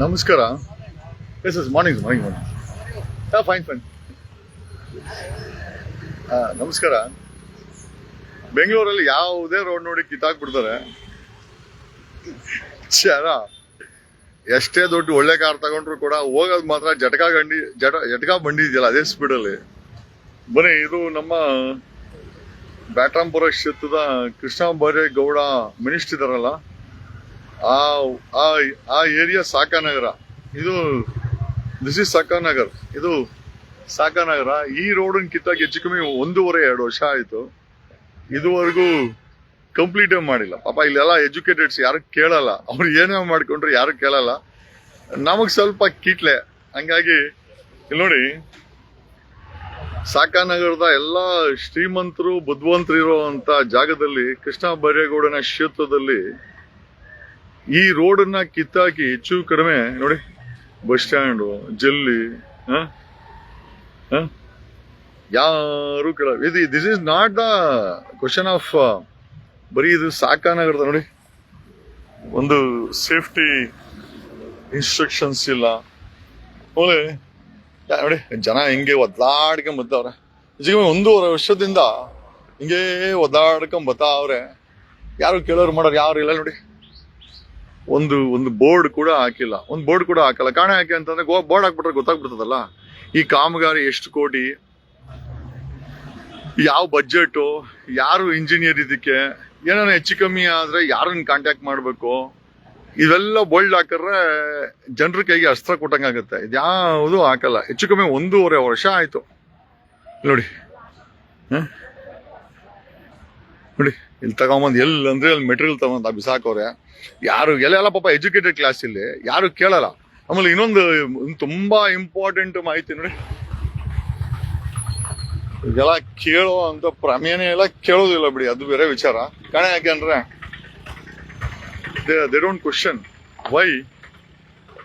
ನಮಸ್ಕಾರ. Yes yes morning morning morning ಹಾಂ fine fine ನಮಸ್ಕಾರ. ಬೆಂಗಳೂರಲ್ಲಿ ಯಾವುದೇ ರೋಡ್ ನೋಡಿ ಕಿತ್ತಾಕ್ಬಿಡ್ತಾರೆ. ಚರ ಎಷ್ಟೇ ದೊಡ್ಡ ಒಳ್ಳೆ ಕಾರ್ ತಗೊಂಡ್ರು ಕೂಡ ಹೋಗೋದು ಮಾತ್ರ ಜಟಕಾ ಗಂಡಿ, ಜಟ, ಜಟಕಾ ಬಂಡಿ ಇದೆಯಲ್ಲ, ಅದೇ ಸ್ಪೀಡಲ್ಲಿ ಬನ್ನಿ, ಇದು ನಮ್ಮ ಬ್ಯಾಟ್ರಾಂಪುರ ಕ್ಷೇತ್ರದ ಕೃಷ್ಣ ಬೈರೇಗೌಡ ಮಿನಿಸ್ಟರ್ ಆ ಆ ಏರಿಯಾ ಸಾಕಾನಗರ. ಇದು ದಿಸ್ ಇಸ್ ಸಾಕಾನಗರ್. ಇದು ಸಾಕಾನಗರ. ಈ ರೋಡನ್ ಕಿತ್ತಾಗಿ ಹೆಚ್ಚು ಕಮ್ಮಿ ಒಂದೂವರೆ, ಎರಡು ವರ್ಷ ಆಯ್ತು. ಇದುವರೆಗೂ ಕಂಪ್ಲೀಟ್ ಮಾಡಿಲ್ಲ. ಪಾಪ ಇಲ್ಲೆಲ್ಲ ಎಜುಕೇಟೆಡ್ಸ್ ಯಾರು ಕೇಳಲ್ಲ. ಅವ್ರು ಏನೇ ಮಾಡ್ಕೊಂಡ್ರು ಯಾರು ಕೇಳಲ್ಲ. ನಮಗೆ ಸ್ವಲ್ಪ ಕಿಟ್ಲೆ ಹಂಗಾಗಿ ಇಲ್ಲಿ ನೋಡಿ. ಸಾಕಾನಗರದ ಎಲ್ಲ ಶ್ರೀಮಂತರು, ಬುದ್ಧವಂತರು ಇರುವಂತ ಜಾಗದಲ್ಲಿ ಕೃಷ್ಣ ಬೈರೇಗೌಡನ ಕ್ಷೇತ್ರದಲ್ಲಿ ಈ ರೋಡನ್ನ ಕಿತ್ತಾಕಿ ಹೆಚ್ಚು ಕಡಿಮೆ, ನೋಡಿ, ಬಸ್ ಸ್ಟ್ಯಾಂಡು, ಜಲ್ಲಿ? ಯಾರು ಕೇಳ ಇದು this is not the question of ಬರೀ ಇದು ಸಾಕಾನಾಗಿರ್ತದೆ ನೋಡಿ. ಒಂದು ಸೇಫ್ಟಿ ಇನ್ಸ್ಟ್ರಕ್ಷನ್ಸ್ ಇಲ್ಲ. ಆಮೇಲೆ ನೋಡಿ, ಜನ ಹಿಂಗೆ ಒದ್ದಾಡ್ಕೊಂಡ್ ಬರ್ತಾವ್ರೆ ನಿಜವೇ ಒಂದೂವರೆ ವರ್ಷದಿಂದ ಹಿಂಗೆ ಒದ್ದಾಡ್ಕೊಂಡ್ ಬರ್ತಾವ್ರೆ ಯಾರು ಕೇಳೋರು ಮಾಡೋರು ಯಾರು ಇಲ್ಲ ನೋಡಿ. ಒಂದು ಒಂದು ಬೋರ್ಡ್ ಕೂಡ ಹಾಕಿಲ್ಲ. ಒಂದು ಬೋರ್ಡ್ ಕೂಡ ಹಾಕಲ್ಲ. ಕಾರಣ ಯಾಕೆ ಅಂತಂದ್ರೆ ಬೋರ್ಡ್ ಹಾಕ್ಬಿಟ್ರೆ ಗೊತ್ತಾಗ್ಬಿಡ್ತದಲ್ಲ? ಈ ಕಾಮಗಾರಿ ಎಷ್ಟು ಕೋಟಿ? ಯಾವ ಬಜೆಟ್? ಯಾರು ಇಂಜಿನಿಯರ್ ಇದಕ್ಕೆ? ಏನಾರ ಹೆಚ್ಚು ಕಮ್ಮಿ ಆದ್ರೆ ಯಾರನ್ನ ಕಾಂಟ್ಯಾಕ್ಟ್ ಮಾಡಬೇಕು? ಇವೆಲ್ಲ ಬೋಲ್ಡ್ ಹಾಕಿದ್ರೆ ಜನರ ಕೈಗೆ ಅಸ್ತ್ರ ಕೊಟ್ಟಂಗಾಗುತ್ತೆ. ಇದ್ಯಾವುದು ಹಾಕಲ್ಲ. ಹೆಚ್ಚು ಕಮ್ಮಿ ಒಂದೂವರೆ ವರ್ಷ ಆಯ್ತು. ನೋಡಿ. ನೋಡಿ. ಇಲ್ಲಿ ತಗೊಂಬಂದು ಎಲ್ಲಿ ಅಂದ್ರೆ ಅಲ್ಲಿ ಮೆಟೀರಿಯಲ್ ತಗೊಂಡ ಬಿಸಾಕೋರೆ. ಯಾರು ಎಲ್ಲ ಪಾಪ ಎಜುಕೇಟೆಡ್ ಕ್ಲಾಸ್ ಇಲ್ಲಿ. ಯಾರು ಕೇಳಲ್ಲ. ಆಮೇಲೆ ಇನ್ನೊಂದು ತುಂಬಾ ಇಂಪಾರ್ಟೆಂಟ್ ಮಾಹಿತಿ ನೋಡಿ. ಇದೆಲ್ಲ ಕೇಳೋ ಅಂತ ಪ್ರಮೇಯನೇ ಎಲ್ಲ ಕೇಳೋದಿಲ್ಲ ಬಿಡಿ, ಅದು ಬೇರೆ ವಿಚಾರ. ಕಾರಣ ಯಾಕೆಂದ್ರೆ ದೇ ಡೋಂಟ್ ಕ್ವಶನ್ ವೈ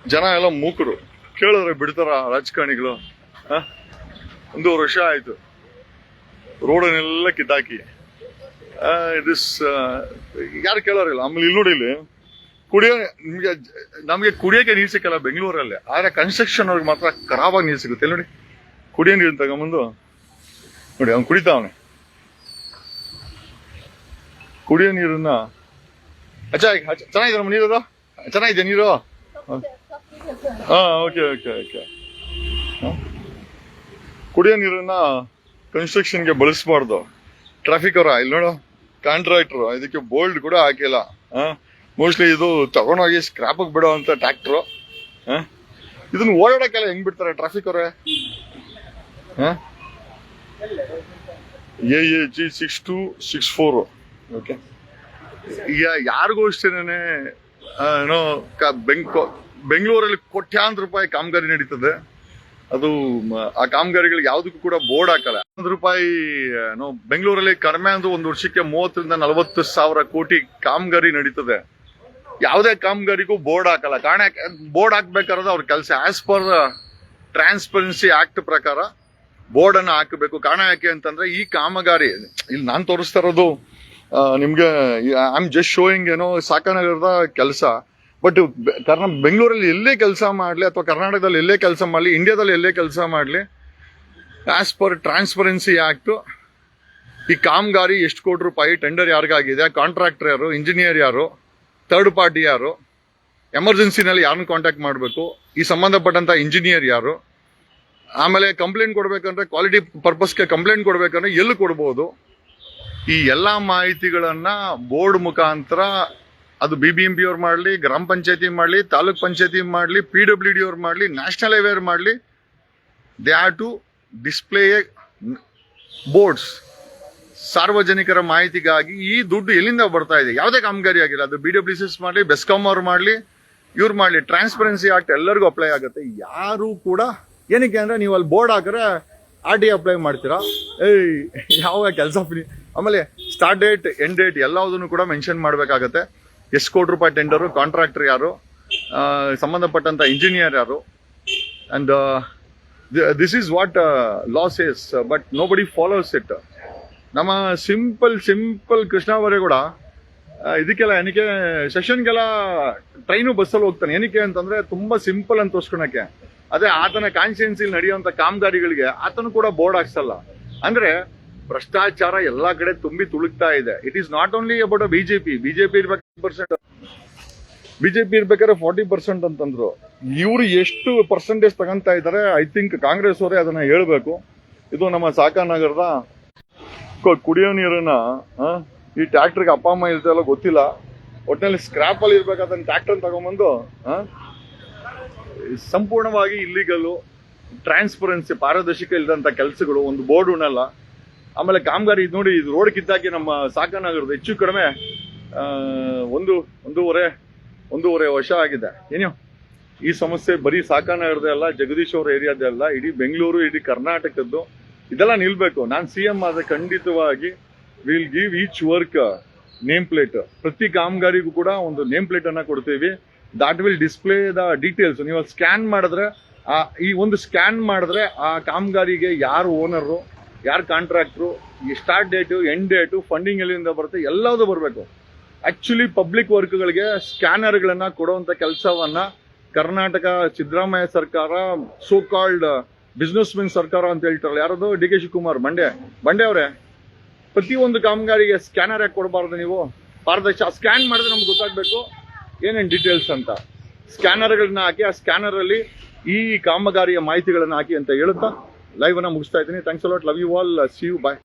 ಜನ ಎಲ್ಲ ಮೂಕರು. ಕೇಳಿದ್ರೆ ಬಿಡ್ತಾರ ರಾಜಕಾರಣಿಗಳು. ಒಂದು ವರ್ಷ ಆಯ್ತು. ರೋಡನ್ನೆಲ್ಲ ಕಿತ್ತಾಕಿ. ದಿಸ್ ಯಾರು ಕೇಳೋರಿಲ್ಲ. ಆಮೇಲೆ ಇಲ್ಲಿ ನೋಡಿ ಇಲ್ಲಿ ಕುಡಿಯೋ ನಿಮಗೆ ನಮಗೆ ಕುಡಿಯೋಕೆ ನೀರು ಸಿಕ್ಕಲ್ಲ ಬೆಂಗಳೂರಲ್ಲಿ. ಆದರೆ ಕನ್ಸ್ಟ್ರಕ್ಷನ್ ಅವ್ರಿಗೆ ಮಾತ್ರ ಖರಾಬಾಗಿ ನೀರು ಸಿಗುತ್ತೆ. ನೋಡಿ. ಕುಡಿಯೋ ನೀರು ತಗೊಂಬಂದು ನೋಡಿ ಅವ್ನು ಕುಡಿತಾವನೆ ಕುಡಿಯೋ ನೀರನ್ನ ಅಚ್ಚ, ಚೆನ್ನಾಗಿದೆ ನಮ್ಮ ನೀರು ಚೆನ್ನಾಗಿದೆ ನೀರು? ಹಾಂ ಓಕೆ ಓಕೆ ಓಕೆ. ಕುಡಿಯೋ ನೀರನ್ನ ಕನ್ಸ್ಟ್ರಕ್ಷನ್ಗೆ ಬಳಸಬಾರ್ದು. ಟ್ರಾಫಿಕ್ ಅವರ ಇಲ್ಲಿ ನೋಡು. ಕಾಂಟ್ರಾಕ್ಟರ್, ಇದಕ್ಕೆ ಬೋಲ್ಡ್ ಕೂಡ ಹಾಕಿಲ್ಲ. ಮೋಸ್ಟ್ಲಿ ಇದು ತಗೊಂಡೋಗಿ ಸ್ಕ್ರಾಪ್ ಬಿಡೋ ಅಂತ ಟ್ರ್ಯಾಕ್ಟ್ರು ಇದನ್ನ ಓಡಾಡಕ್ಕೆಲ್ಲ ಹೆಂಗ್ ಬಿಡ್ತಾರೆ ಟ್ರಾಫಿಕ್ ಅವರೇ? A A G six two six four okay ಈಗ ಯಾರಿಗೂ ಅಷ್ಟೇನೆ ಏನೋ ಬೆಂಗ್ ಬೆಂಗಳೂರಲ್ಲಿ ಕೋಟ್ಯಾಂತರ ರೂಪಾಯಿ ಕಾಮಗಾರಿ ನಡೀತದೆ. ಅದು ಆ ಕಾಮಗಾರಿಗಳಿಗೆ ಯಾವುದಕ್ಕೂ ಕೂಡ ಬೋರ್ಡ್ ಹಾಕಲ್ಲ. ಹನ್ನೊಂದು ರೂಪಾಯಿ ಬೆಂಗಳೂರಲ್ಲಿ ಕಡಿಮೆ ಅಂದ್ರೆ ಒಂದು ವರ್ಷಕ್ಕೆ ಮೂವತ್ತರಿಂದ ನಲವತ್ತು ಸಾವಿರ ಕೋಟಿ ಕಾಮಗಾರಿ ನಡೀತದೆ. ಯಾವುದೇ ಕಾಮಗಾರಿಗೂ ಬೋರ್ಡ್ ಹಾಕಲ್ಲ. ಕಾರಣ ಬೋರ್ಡ್ ಹಾಕ್ಬೇಕಾದ್ರೆ ಅವ್ರ ಕೆಲಸ. ಆಸ್ ಪರ್ ಟ್ರಾನ್ಸ್ಪರೆನ್ಸಿ ಆಕ್ಟ್ ಪ್ರಕಾರ ಬೋರ್ಡ್ ಅನ್ನು ಹಾಕಬೇಕು. ಕಾರಣ ಯಾಕೆ ಅಂತಂದ್ರೆ ಈ ಕಾಮಗಾರಿ, ಇಲ್ಲಿ ನಾನು ತೋರಿಸ್ತಾ ಇರೋದು ನಿಮ್ಗೆ ಐ ಆಮ್ ಜಸ್ಟ್ ಶೋಯಿಂಗ್ ಏನೋ, ಸಾಕಾನಗರದ ಕೆಲಸ. ಬಟ್ ಕಾರಣ ಬೆಂಗಳೂರಲ್ಲಿ ಎಲ್ಲೇ ಕೆಲಸ ಮಾಡಲಿ ಅಥವಾ ಕರ್ನಾಟಕದಲ್ಲಿ ಎಲ್ಲೇ ಕೆಲಸ ಮಾಡಲಿ ಇಂಡಿಯಾದಲ್ಲಿ ಎಲ್ಲೇ ಕೆಲಸ ಮಾಡಲಿ ಆಸ್ ಪರ್ ಟ್ರಾನ್ಸ್ಪರೆನ್ಸಿ ಆ್ಯಕ್ಟು ಈ ಕಾಮಗಾರಿ ಎಷ್ಟು ಕೋಟಿ ರೂಪಾಯಿ ಟೆಂಡರ್ ಯಾರಿಗಾಗಿದೆ ಕಾಂಟ್ರಾಕ್ಟರ್ ಯಾರು ಇಂಜಿನಿಯರ್ ಯಾರು ಥರ್ಡ್ ಪಾರ್ಟಿ ಯಾರು ಎಮರ್ಜೆನ್ಸಿನಲ್ಲಿ ಯಾರನ್ನ ಕಾಂಟ್ಯಾಕ್ಟ್ ಮಾಡಬೇಕು, ಈ ಸಂಬಂಧಪಟ್ಟಂಥ ಇಂಜಿನಿಯರ್ ಯಾರು, ಆಮೇಲೆ ಕಂಪ್ಲೇಂಟ್ ಕೊಡಬೇಕಂದ್ರೆ ಕ್ವಾಲಿಟಿ ಪರ್ಪಸ್ಗೆ ಕಂಪ್ಲೇಂಟ್ ಕೊಡಬೇಕಂದ್ರೆ ಎಲ್ಲಿ ಕೊಡ್ಬೋದು, ಈ ಎಲ್ಲ ಮಾಹಿತಿಗಳನ್ನು ಬೋರ್ಡ್ ಮುಖಾಂತರ ಅದು ಬಿ ಬಿ ಎಂ ಪಿ ಅವ್ರು ಮಾಡಲಿ, ಗ್ರಾಮ ಪಂಚಾಯತಿ ಮಾಡಲಿ, ತಾಲೂಕ್ ಪಂಚಾಯತಿ ಮಾಡಲಿ ಪಿ ಡಬ್ಲ್ಯೂ ಡಿ ಅವ್ರು ಮಾಡಲಿ ನ್ಯಾಷನಲ್ ಹೈವೇ ಮಾಡಲಿ they are to display boards ಸಾರ್ವಜನಿಕರ ಮಾಹಿತಿಗಾಗಿ ಈ ದುಡ್ಡು ಎಲ್ಲಿಂದ ಬರ್ತಾ ಇದೆ? ಯಾವುದೇ ಕಾಮಗಾರಿ ಆಗಿಲ್ಲ. ಅದು ಬಿ ಡಬ್ಲ್ಯೂ ಸಿ ಮಾಡಲಿ ಬೆಸ್ಕಾಂ ಅವ್ರು ಮಾಡಲಿ, ಇವ್ರು ಮಾಡಲಿ. ಟ್ರಾನ್ಸ್ಪರೆನ್ಸಿ ಆಕ್ಟ್ ಎಲ್ಲರಿಗೂ ಅಪ್ಲೈ ಆಗುತ್ತೆ. ಯಾರು ಕೂಡ ಏನಕ್ಕೆ ಅಂದ್ರೆ ನೀವು ಅಲ್ಲಿ ಬೋರ್ಡ್ ಹಾಕಿದ್ರೆ ಆರ್ ಡಿ ಅಪ್ಲೈ ಮಾಡ್ತೀರಾ? ಏಯ್, ಯಾವ ಕೆಲಸ ಆಮೇಲೆ ಸ್ಟಾರ್ಟ್ ಡೇಟ್ ಎಂಡ್ ಡೇಟ್ ಎಲ್ಲದನ್ನು ಕೂಡ ಮೆನ್ಷನ್ ಮಾಡಬೇಕಾಗತ್ತೆ. ಎಷ್ಟು ಕೋಟಿ ರೂಪಾಯಿ ಟೆಂಡರು ಕಾಂಟ್ರಾಕ್ಟರ್ ಯಾರು ಸಂಬಂಧಪಟ್ಟಂತ ಇಂಜಿನಿಯರ್ ಯಾರು and this is what laws is but nobody follows it ನಮ್ಮ ಸಿಂಪಲ್ ಸಿಂಪಲ್ ಕೃಷ್ಣ ಬರೇಗೌಡ ಆ, ಇದಕ್ಕೆಲ್ಲ ಏನಕ್ಕೆ ಸೆಷನ್ಗೆಲ್ಲ ಟ್ರೈನು ಬಸ್ಸಲ್ಲಿ ಹೋಗ್ತಾನೆ. ಏನಕ್ಕೆ ಅಂತಂದ್ರೆ ತುಂಬಾ ಸಿಂಪಲ್ ಅಂತ ತೋರ್ಸ್ಕೊಳಕ್ಕೆ. ಅದೇ ಆತನ ಕಾನ್ಸ್ಟಿಟ್ಯೂನ್ಸಿಲಿ ನಡೆಯುವಂತ ಕಾಮಗಾರಿಗಳಿಗೆ ಆತನು ಕೂಡ ಬೋರ್ಡ್ ಹಾಕ್ಸಲ್ಲ. ಅಂದ್ರೆ ಭ್ರಷ್ಟಾಚಾರ ಎಲ್ಲಾ ಕಡೆ ತುಂಬಿ ತುಳುಕ್ತಾ ಇದೆ. It is not only about BJP BJP ಇರ್ಬೇಕು ಪರ್ಸೆಂಟ್ ಬಿಜೆಪಿ ಇರ್ಬೇಕಾದ್ರೆ ಫಾರ್ಟಿ ಪರ್ಸೆಂಟ್ ಅಂತಂದ್ರು. ಇವರು ಎಷ್ಟು ಪರ್ಸೆಂಟೇಜ್ ತಗೊಂತಾ ಇದ್ದಾರೆ ಐ ಥಿಂಕ್ ಕಾಂಗ್ರೆಸ್ ಅವರೇ ಅದನ್ನ ಹೇಳ್ಬೇಕು. ಇದು ನಮ್ಮ ಸಾಕಾನಗರದ ನಗರದ ಕುಡಿಯೋ ನೀರನ್ನ ಈ ಟ್ರ್ಯಾಕ್ಟರ್ಗೆ ಅಪ್ಪ, ಅಮ್ಮ ಇರ್ತಾರಲ್ಲ ಗೊತ್ತಿಲ್ಲ. ಒಟ್ಟಿನಲ್ಲಿ ಸ್ಕ್ರಾಪ್ ಅಲ್ಲಿ ಇರ್ಬೇಕಾದ ಟ್ರ್ಯಾಕ್ಟರ್ ತಗೊಂಡ್ಬಂದು ಸಂಪೂರ್ಣವಾಗಿ ಇಲ್ಲಿಗಲು ಟ್ರಾನ್ಸ್ಪರೆನ್ಸಿ ಪಾರದರ್ಶಕ ಇಲ್ಲದಂತ ಕೆಲಸಗಳು, ಒಂದು ಬೋರ್ಡ್ ಉಣಲ್ಲ ಆಮೇಲೆ ಕಾಮಗಾರಿ ಇದು ನೋಡಿ, ಇದು ರೋಡ್ ಕಿತ್ತಾಕಿ ನಮ್ಮ ಸಾಕನಾಗಿರೋದು ಹೆಚ್ಚು ಕಡಿಮೆ ಒಂದು, ಒಂದೂವರೆ ಒಂದೂವರೆ ವರ್ಷ ಆಗಿದೆ. ಏನು ಈ ಸಮಸ್ಯೆ ಬರೀ ಸಾಕಾನಗರದ ಅಲ್ಲ, ಜಗದೀಶ್ ಅವರ ಏರಿಯಾದೇ ಅಲ್ಲ, ಇಡೀ ಬೆಂಗಳೂರು, ಇಡೀ ಕರ್ನಾಟಕದ್ದು, ಇದೆಲ್ಲ ನಿಲ್ಬೇಕು. ನಾನು ಸಿ ಎಂ ಆದ ಖಂಡಿತವಾಗಿ will give each work name plate ಪ್ರತಿ ಕಾಮಗಾರಿಗೂ ಕೂಡ ಒಂದು ನೇಮ್ ಪ್ಲೇಟ್ ಅನ್ನ ಕೊಡ್ತೀವಿ. That will display the details ನೀವು ಸ್ಕ್ಯಾನ್ ಮಾಡಿದ್ರೆ, ಆ, ಈ ಒಂದು ಸ್ಕ್ಯಾನ್ ಮಾಡಿದ್ರೆ ಆ ಕಾಮಗಾರಿಗೆ ಯಾರು ಓನರು ಯಾರು ಕಾಂಟ್ರಾಕ್ಟ್ರು ಈ start date end date funding ಎಲ್ಲಿಂದ ಬರುತ್ತೆ ಎಲ್ಲದೂ ಬರಬೇಕು. ಆಕ್ಚುಲಿ ಪಬ್ಲಿಕ್ ವರ್ಕ್ಗಳಿಗೆ ಸ್ಕ್ಯಾನರ್ಗಳನ್ನ ಕೊಡುವಂಥ ಕೆಲಸವನ್ನ ಕರ್ನಾಟಕ ಸಿದ್ದರಾಮಯ್ಯ ಸರ್ಕಾರ ಸೋ ಕಾಲ್ಡ್ ಬಿಸ್ನೆಸ್ ಮೆನ್ ಸರ್ಕಾರ ಅಂತ ಹೇಳ್ತಾರಲ್ಲ, ಯಾರದು? ಡಿ ಕೆ ಶಿವಕುಮಾರ್, ಬಂಡೆ. ಬಂಡೆ ಅವರೇ, ಪ್ರತಿಯೊಂದು ಕಾಮಗಾರಿಗೆ ಸ್ಕ್ಯಾನರ್ ಯಾಕೆ ಕೊಡಬಾರ್ದು ನೀವು? ಪಾರದರ್ಶ ಸ್ಕ್ಯಾನ್ ಮಾಡಿದ್ರೆ ನಮ್ಗೆ ಗೊತ್ತಾಗಬೇಕು. ಏನೇನು ಡೀಟೇಲ್ಸ್ ಅಂತ. ಸ್ಕ್ಯಾನರ್ಗಳನ್ನ ಹಾಕಿ, ಆ ಸ್ಕ್ಯಾನರ್ ಅಲ್ಲಿ ಈ ಕಾಮಗಾರಿಯ ಮಾಹಿತಿಗಳನ್ನ ಹಾಕಿ ಅಂತ ಹೇಳುತ್ತಾ ಲೈವ್ ಅನ್ನ ಮುಗಿಸ್ತಾ ಇದ್ದೀನಿ. Thanks a lot love you all see you bye